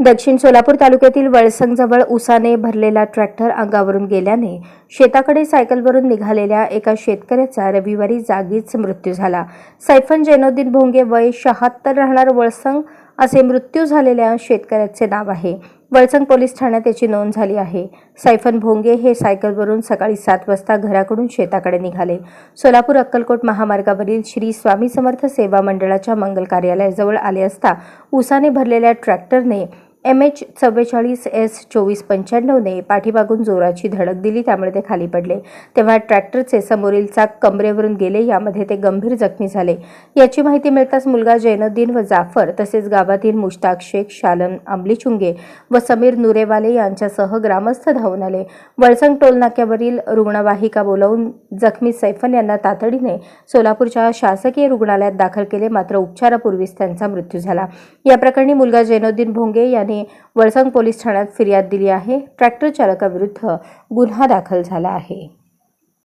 दक्षिण सोलापूर तालुक्यातील वळसंगजवळ उसाने भरलेला ट्रॅक्टर अंगावरून गेल्याने शेताकडे सायकलवरून निघालेल्या एका शेतकऱ्याचा रविवारी जागीच मृत्यू झाला. सैफन जैनुद्दीन भोंगे वय शहात्तर राहणार वळसंग असे मृत्यू झालेल्या शेतकऱ्याचे नाव आहे. वळसंग पोलीस ठाण्यात त्याची नोंद झाली आहे. सैफन भोंगे हे सायकलवरून सकाळी सात वाजता घराकडून शेताकडे निघाले. सोलापूर अक्कलकोट महामार्गावरील श्री स्वामी समर्थ सेवा मंडळाच्या मंगल कार्यालयाजवळ आले असता उसाने भरलेल्या ट्रॅक्टरने एम एच चव्वेचाळीस एस चोवीस पंच्याण्णवने पाठीमागून जोराची धडक दिली त्यामुळे ते खाली पडले. तेव्हा ट्रॅक्टरचे समोरील चाक कमरेवरून गेले यामध्ये ते गंभीर जखमी झाले. याची माहिती मिळताच मुलगा जैनुद्दीन व जाफर तसेच गावातील मुश्ताक शेख शालन अंबलीचुंगे व समीर नुरेवाले यांच्यासह ग्रामस्थ धावून आले. वळसंग टोलनाक्यावरील रुग्णवाहिका बोलावून जखमी सैफन यांना तातडीने सोलापूरच्या शासकीय रुग्णालयात दाखल केले मात्र उपचारापूर्वीच त्यांचा मृत्यू झाला. या प्रकरणी मुलगा जैनुद्दीन भोंगे यांनी वळसंग पोलीस ठाण्यात फिर्याद दिली आहे. ट्रॅक्टर चालकाविरुद्ध गुन्हा दाखल झाला आहे.